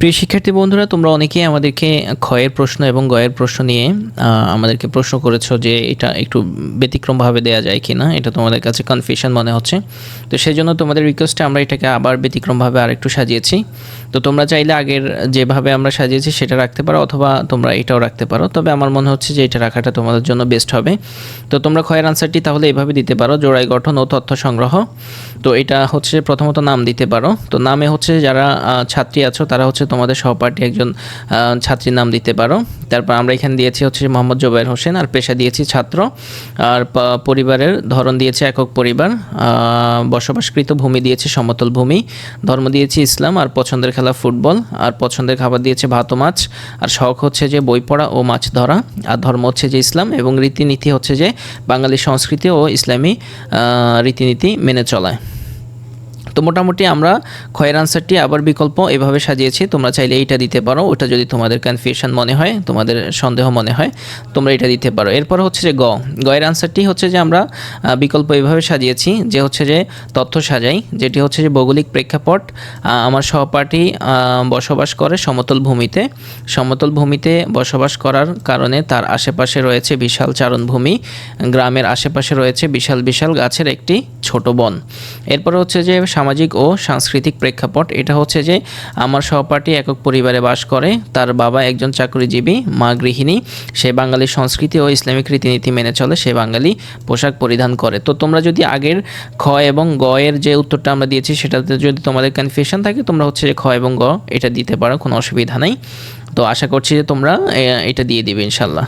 প্রিয় শিক্ষার্থী বন্ধুরা, তোমরা অনেকেই আমাদেরকে ক্ষয়ের প্রশ্ন এবং গয়ের প্রশ্ন নিয়ে আমাদেরকে প্রশ্ন করেছ যে এটা একটু ব্যতিক্রমভাবে দেওয়া যায় কি না এটা তোমাদের কাছে কনফিউশন মনে হচ্ছে। তো সেই জন্য তোমাদের রিকোয়েস্টে আমরা এটাকে আবার ব্যতিক্রমভাবে আরেকটু সাজিয়েছি। তো তোমরা চাইলে আগের যেভাবে আমরা সাজিয়েছি সেটা রাখতে পারো অথবা তোমরা এটাও রাখতে পারো। তবে আমার মনে হচ্ছে যে এটা রাখাটা তোমাদের জন্য বেস্ট হবে। তো তোমরা ক্ষয়ের আনসারটি তাহলে এভাবে দিতে পারো, জোড়াই গঠন ও তথ্য সংগ্রহ। তো এটা হচ্ছে প্রথমত নাম দিতে পারো। তো নামে হচ্ছে যারা ছাত্রী আছো তারা হচ্ছে তোমাদের সহপাঠী একজন ছাত্রীর নাম দিতে পারো। তারপর আমরা এখানে দিয়েছি হচ্ছে মোহাম্মদ জোবাইর হোসেন, আর পেশা দিয়েছি ছাত্র। আর পরিবারের ধরন দিয়েছে একক পরিবার। বসবাসকৃত ভূমি দিয়েছে সমতল ভূমি। ধর্ম দিয়েছি ইসলাম, আর পছন্দের খেলা ফুটবল, আর পছন্দের খাবার দিয়েছে ভাত ও মাছ। আর শখ হচ্ছে যে বই পড়া ও মাছ ধরা। আর ধর্ম হচ্ছে যে ইসলাম এবং রীতিনীতি হচ্ছে যে বাঙালি সংস্কৃতি ও ইসলামী রীতিনীতি মেনে চলায়। তো মোটামুটি আমরা ক্ষয়ের আনসারটি আবার বিকল্প এভাবে সাজিয়েছি। তোমরা চাইলে এইটা দিতে পারো। ওটা যদি তোমাদের কনফিউশন মনে হয়, তোমাদের সন্দেহ মনে হয়, তোমরা এটা দিতে পারো। এরপর হচ্ছে যে গ। গয়ের আনসারটি হচ্ছে যে আমরা বিকল্প এভাবে সাজিয়েছি যে হচ্ছে যে তথ্য সাজাই, যেটি হচ্ছে যে ভৌগোলিক প্রেক্ষাপট আমার সহপাঠী বসবাস করে সমতল ভূমিতে। সমতল ভূমিতে বসবাস করার কারণে তার আশেপাশে রয়েছে বিশাল চারণভূমি। গ্রামের আশেপাশে রয়েছে বিশাল বিশাল গাছের একটি ছোট বন। এরপর হচ্ছে যে সামাজিক ও সাংস্কৃতিক প্রেক্ষাপট। এটা হচ্ছে যে আমার সহপাঠী একক পরিবারে বাস করে, তার বাবা একজন চাকরিজীবী, মা গৃহিণী। সে বাঙালি সংস্কৃতি ও ইসলামিক রীতিনীতি মেনে চলে, সে বাঙালি পোশাক পরিধান করে। তো তোমরা যদি আগের খ এবং গ এর যে উত্তরটা আমরা দিয়েছি, সেটাতে যদি তোমাদের কনফিউশন থাকে, তোমরা হচ্ছে যে খ এবং গ এটা দিতে পারো, কোনো অসুবিধা নেই। তো আশা করছি যে তোমরা এটা দিয়ে দিবে ইনশাল্লাহ